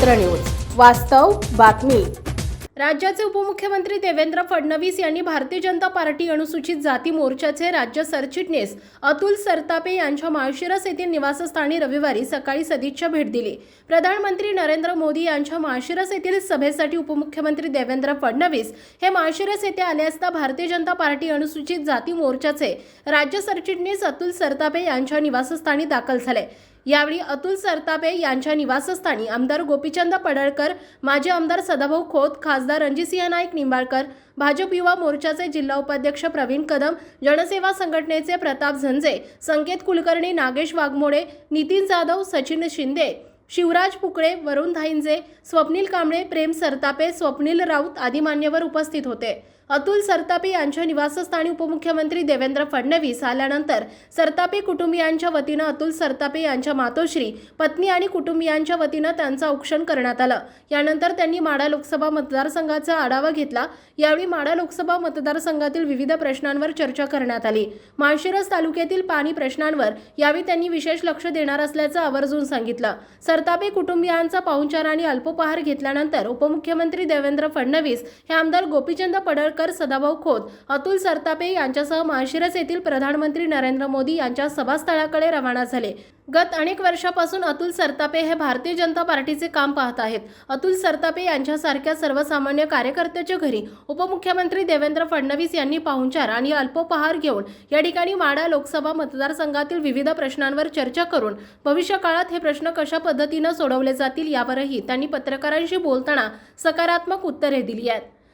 वास्तव बातमी. राज्याचे उपमुख्यमंत्री देवेंद्र फडणवीस यांनी भारतीय जनता पार्टी अनुसूचित जाती मोर्चाचे राज्य सरचिटणीस अतुल सरतापे यांच्या माळशिरस येथील निवासस्थानी रविवारी सकाळी सदिच्छा भेट दिली. प्रधानमंत्री नरेंद्र मोदी यांच्या माळशिरस येथील सभेसाठी उपमुख्यमंत्री देवेंद्र फडणवीस हे माळशिरस येथे आले असता भारतीय जनता पार्टी अनुसूचित जाती मोर्चाचे राज्य सरचिटणीस अतुल सरतापे यांच्या निवासस्थानी दाखल झाले. यावेळी अतुल सरतापे यांच्या निवासस्थानी आमदार गोपीचंद पडळकर माजी आमदार सदाभाऊ खोत खासदार रणजितसिंह नाईक निंबाळकर भाजप युवा मोर्चाचे जिल्हा उपाध्यक्ष प्रवीण कदम जनसेवा संघटनेचे प्रताप झंजे संकेत कुलकर्णी नागेश वाघमोडे नितीन जाधव सचिन शिंदे शिवराज पुकळे वरुण धाईंजे स्वप्नील कांबळे प्रेम सरतापे स्वप्नील राऊत आदी मान्यवर उपस्थित होते. अतुल सरतापे यांच्या निवासस्थानी उपमुख्यमंत्री देवेंद्र फडणवीस आल्यानंतर सरतापे कुटुंबियांच्या वतीनं अतुल सरतापे यांच्या मातोश्री पत्नी आणि कुटुंबियांच्या वतीनं त्यांचं औक्षण करण्यात आलं. यानंतर त्यांनी माडा लोकसभा मतदारसंघाचा आढावा घेतला. यावेळी माडा लोकसभा मतदारसंघातील विविध प्रश्नांवर चर्चा करण्यात आली. माळशिरस तालुक्यातील पाणी प्रश्नांवर यावेळी त्यांनी विशेष लक्ष देणार असल्याचं आवर्जून सांगितलं. सरतापे कुटुंबियांचा पाहुणचार आणि अल्पोपहार घेतल्यानंतर उपमुख्यमंत्री देवेंद्र फडणवीस हे आमदार गोपीचंद पडळकर सदाभाऊ खोत अतुल सरतापे यांच्यासह माळशिरस येथील प्रधानमंत्री नरेंद्र मोदी यांच्या सभास्थळाकडे रवाना झाले. गत अनेक वर्षापासून अतुल सरतापे हे भारतीय जनता पार्टीचे काम पाहत आहेत. अतुल सरतापे यांच्यासारख्या सर्वसामान्य कार्यकर्त्याच्या घरी उपमुख्यमंत्री देवेंद्र फडणवीस यांनी पाहुणचार आणि अल्पोपहार घेऊन या ठिकाणी माडा लोकसभा मतदारसंघातील विविध प्रश्नांवर चर्चा करून भविष्यकाळात हे प्रश्न कशा पद्धतीनं सोडवले जातील यावरही त्यांनी पत्रकारांशी बोलताना सकारात्मक उत्तरे दिली आहेत.